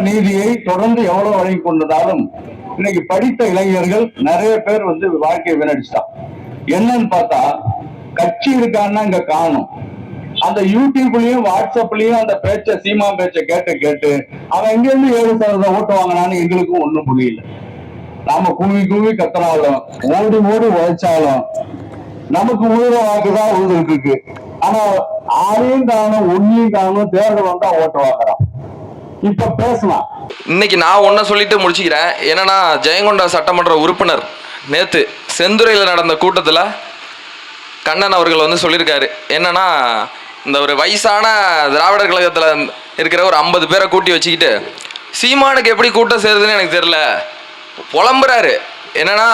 நீதியை தொடர்ந்து எவ்வளவு வழங்கி கொண்டதாலும் இன்னைக்கு படித்த இளைஞர்கள் நிறைய பேர் வந்து வாழ்க்கையை வீணடிச்சிட்டான் என்னன்னு பார்த்தா கட்சி இருக்கான்னா இங்க காணும். அந்த யூடியூப்லயும் வாட்ஸ்அப்லயும் அந்த பேச்ச சீமா பேச்ச கேட்டு கேட்டு அவன் எங்க இருந்து ஏழு சதவீதம் ஓட்டு வாங்கினான்னு எங்களுக்கும் ஒண்ணும் புரியல. நாம கூவி கூவி கத்துறாலும் ஓடி ஓடி உழைச்சாலும் நமக்கு உயிர வாக்குதான் உழுதுட்டு இருக்கு. ஆனா ஆளையும் காணும் ஒன்னையும் காணும் தேர்தல் வந்தா ஓட்டு வாங்குறான். இப்ப பேசலாம். இன்னைக்கு நான் ஒன்றை சொல்லிட்டு முடிச்சுக்கிறேன். என்னன்னா ஜெயங்கொண்டா சட்டமன்ற உறுப்பினர் நேற்று செந்துறையில் நடந்த கூட்டத்தில் கண்ணன் அவர்கள் வந்து சொல்லியிருக்காரு. என்னன்னா இந்த ஒரு வயசான திராவிடர் கழகத்தில் இருக்கிற ஒரு ஐம்பது பேரை கூட்டி வச்சுக்கிட்டு சீமானுக்கு எப்படி கூட்டம் சேருதுன்னு எனக்கு தெரில புலம்புறாரு. என்னன்னா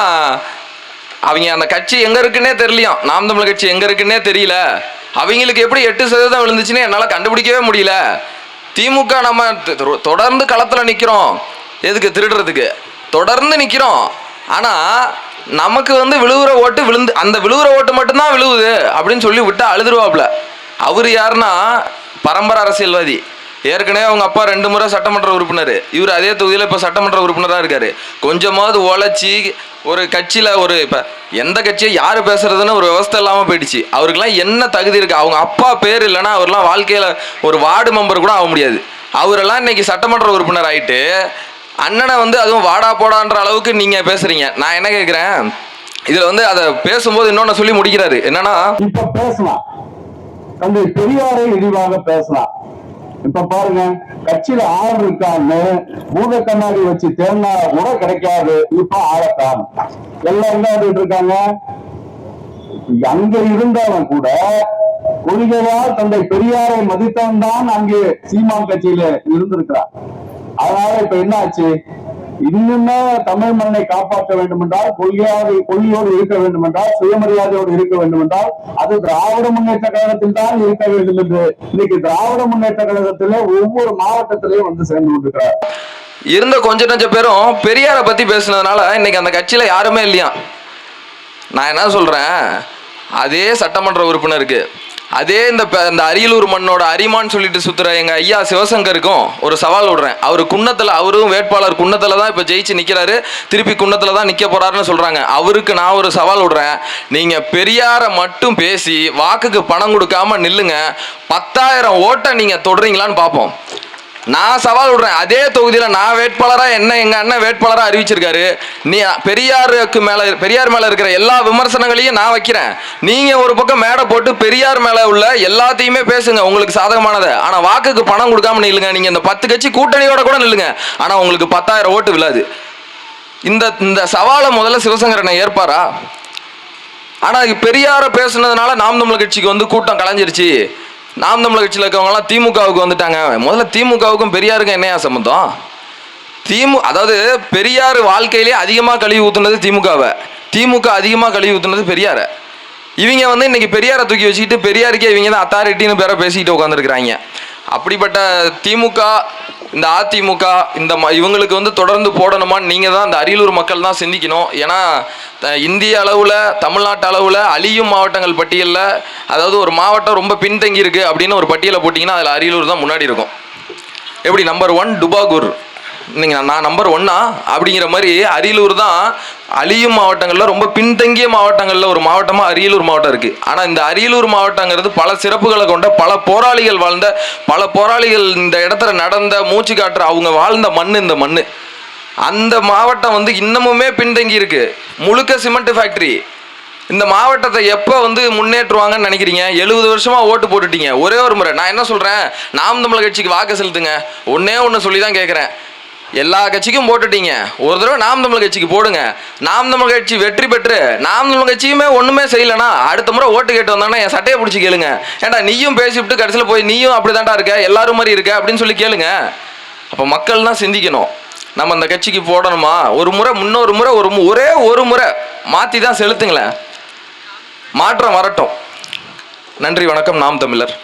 அவங்க அந்த கட்சி எங்கே இருக்குன்னே தெரியலையாம். நாம் தமிழ் கட்சி எங்கே இருக்குன்னே தெரியல. அவங்களுக்கு எப்படி எட்டு சதவீதம் விழுந்துச்சுன்னு என்னால் கண்டுபிடிக்கவே முடியல. திமுக நம்ம தொடர்ந்து களத்தில் நிற்கிறோம் எதுக்கு திருடுறதுக்கு? தொடர்ந்து நிற்கிறோம் ஆனால் நமக்கு வந்து விழுவுற ஓட்டு விழுந்து அந்த விழுவுற ஓட்டு மட்டும்தான் விழுவுது அப்படின்னு சொல்லி விட்டு அழுதுருவாப்புல. அவர் யாருன்னா? பரம்பரை அரசியல்வாதி. ஏற்கனவே அவங்க அப்பா ரெண்டு முறை சட்டமன்ற உறுப்பினர். இவர் அதே தொகுதியில் இப்போ சட்டமன்ற உறுப்பினராக இருக்காரு. கொஞ்சமாவது உழைச்சி ஒரு கட்சியில் ஒரு இப்போ எந்த கட்சியை யார் பேசுறதுன்னு ஒரு விவஸ்தை இல்லாமல் போயிடுச்சு. அவருக்கெல்லாம் என்ன தகுதி இருக்கு? அவங்க அப்பா பேர் இல்லைன்னா அவர்லாம் வாழ்க்கையில் ஒரு வார்டு மெம்பர் கூட ஆக முடியாது. அவரெல்லாம் இன்னைக்கு சட்டமன்ற உறுப்பினர் ஆயிட்டு அண்ணனை வந்து அதுவும் வாடா போடான்ற அளவுக்கு நீங்கள் பேசுறீங்க. நான் என்ன கேட்குறேன் இதில் வந்து அதை பேசும்போது இன்னொன்று சொல்லி முடிக்கிறாரு. என்னன்னா இப்போ பேசலாம். தந்தை பெரியாரை இழிவாக பேசலாம். இப்ப பாருங்க கட்சியில ஆள் இருக்கான்னு பூத கண்ணாடி வச்சு தேர்னா கூட கிடைக்காது. இப்ப ஆளத்தான். எல்லாம் என்ன இருக்காங்க? அங்க இருந்தாலும் கூட கொள்கையால் தந்தை பெரியாரை மதித்தவன் தான் அங்கே சீமான் கட்சியில இருந்திருக்கிறார். அதனால இப்ப என்ன ஆச்சு இன்னுமே தமிழ் மண்ணை காப்பாற்ற வேண்டும் என்றால் கொள்கையாக கொள்கையோடு இருக்க வேண்டும் என்றால் சுயமரியாதையோடு இருக்க வேண்டும் என்றால் அது திராவிட முன்னேற்ற கழகத்தில் தான் இருக்க வேண்டும் என்று இன்னைக்கு திராவிட முன்னேற்ற கழகத்திலே ஒவ்வொரு மாவட்டத்திலையும் வந்து சேர்ந்து கொண்டிருக்கிறார். இருந்த கொஞ்ச நஞ்ச பேரும் பெரியாரை பத்தி பேசுனதுனால இன்னைக்கு அந்த கட்சியில யாருமே இல்லையா நான் என்ன சொல்றேன்? அதே சட்டமன்ற உறுப்பினருக்கு அதே இந்த இந்த அரியலூர் மண்ணோட அரிமான்னு சொல்லிட்டு சுத்துற எங்க ஐயா சிவசங்கருக்கும் ஒரு சவால் விடுறேன். அவர் குன்னத்தில் அவரும் வேட்பாளர் குன்னத்தில் தான் இப்போ ஜெயிச்சு நிற்கிறாரு திருப்பி குன்னத்தில் தான் நிற்க போறாருன்னு சொல்றாங்க. அவருக்கு நான் ஒரு சவால் விடுறேன். நீங்க பெரியாரை மட்டும் பேசி வாக்குக்கு பணம் கொடுக்காம நில்லுங்க. பத்தாயிரம் ஓட்டை நீங்க தொடுறீங்களான்னு பார்ப்போம் நான் சவால் விடுறேன். அதே தொகுதியில் நான் வேட்பாளராக என்ன எங்கள் அண்ணன் வேட்பாளராக அறிவிச்சிருக்காரு. நீ பெரியாருக்கு மேலே பெரியார் மேலே இருக்கிற எல்லா விமர்சனங்களையும் நான் வைக்கிறேன். நீங்கள் ஒரு பக்கம் மேடை போட்டு பெரியார் மேலே உள்ள எல்லாத்தையுமே பேசுங்க உங்களுக்கு சாதகமானதை. ஆனால் வாக்குக்கு பணம் கொடுக்காம நில்லுங்க. நீங்கள் இந்த பத்து கட்சி கூட்டணியோட கூட நில்லுங்க. ஆனால் உங்களுக்கு பத்தாயிரம் ஓட்டு விழாது. இந்த இந்த சவாலை முதல்ல சிவசங்கரனை ஏற்பாரா? ஆனால் இது பேசுனதுனால நாம் தமிழ் கட்சிக்கு வந்து கூட்டம் கலைஞ்சிருச்சு. நாம் தமிழ் கட்சியில் இருக்கவங்கலாம் திமுகவுக்கு வந்துட்டாங்க. முதல்ல திமுகவுக்கும் பெரியாருக்கும் என்னையா சம்மந்தம் திமு அதாவது பெரியார் வாழ்க்கையிலே அதிகமாக கழுவி ஊற்றுனது திமுகவை. திமுக அதிகமாக கழுவி ஊற்றுனது பெரியாரை. இவங்க வந்து இன்னைக்கு பெரியாரை தூக்கி வச்சுக்கிட்டு பெரியாருக்கே இவங்க தான் அத்தாரிட்டின்னு பேரை பேசிக்கிட்டு உட்காந்துருக்குறாங்க அப்படிப்பட்ட திமுக இந்த அதிமுக இந்த இவங்களுக்கு வந்து தொடர்ந்து போடணுமான்னு நீங்கள் தான் இந்த அரியலூர் மக்கள் தான் சிந்திக்கணும். ஏன்னா த- இந்திய அளவில் தமிழ்நாட்டு அளவில் அழியும் மாவட்டங்கள் பட்டியலில் அதாவது ஒரு மாவட்டம் ரொம்ப பின்தங்கி இருக்குது அப்படின்னு ஒரு பட்டியலை போட்டிங்கன்னா அதில் அரியலூர் தான் முன்னாடி இருக்கும். எப்படி? நம்பர் ஒன் டுபாகூர் நீங்கள் நான் நம்பர் ஒன்னா அப்படிங்கிற மாதிரி அரியலூர் தான் அழியும் மாவட்டங்களில் ரொம்ப பின்தங்கிய மாவட்டங்களில் ஒரு மாவட்டமாக அரியலூர் மாவட்டம் இருக்குது ஆனால் இந்த அரியலூர் மாவட்டங்கிறது பல சிறப்புகளை கொண்ட பல போராளிகள் வாழ்ந்த பல போராளிகள் இந்த இடத்துல நடந்த மூச்சு காட்டுற அவங்க வாழ்ந்த மண் இந்த மண் அந்த மாவட்டம் வந்து இன்னமுமே பின்தங்கி இருக்கு. முழுக்க சிமெண்ட் ஃபேக்ட்ரி இந்த மாவட்டத்தை எப்போ வந்து முன்னேற்றுவாங்கன்னு நினைக்கிறீங்க? எழுபது வருஷமாக ஓட்டு போட்டுட்டீங்க. ஒரே ஒரு முறை. நான் என்ன சொல்கிறேன் நாம் தமிழர் கட்சிக்கு வாக்கு செலுத்துங்க. ஒன்றே ஒன்று சொல்லி தான் கேட்குறேன் எல்லா கட்சிக்கும் போட்டுட்டீங்க. ஒரு தடவை நாம் தமிழ் கட்சிக்கு போடுங்க. நாம் தமிழ் கட்சி வெற்றி பெற்று நாம் தமிழ் கட்சியுமே ஒன்றுமே செய்யலைனா அடுத்த முறை ஓட்டு கேட்டு வந்தாங்கன்னா என் சட்டையை பிடிச்சி கேளுங்க. ஏன்டா நீயும் பேசிவிட்டு கடைசியில் போய் நீயும் அப்படி இருக்க? எல்லாரும் மாதிரி இருக்க? அப்படின்னு சொல்லி கேளுங்க. அப்போ மக்கள் தான் சிந்திக்கணும். நம்ம அந்த கட்சிக்கு போடணுமா? ஒரு முறை முன்னொரு முறை ஒரு ஒரே ஒரு முறை மாற்றி தான் செலுத்துங்களேன். மாற்றம் வரட்டும். நன்றி வணக்கம் நாம் தமிழர்.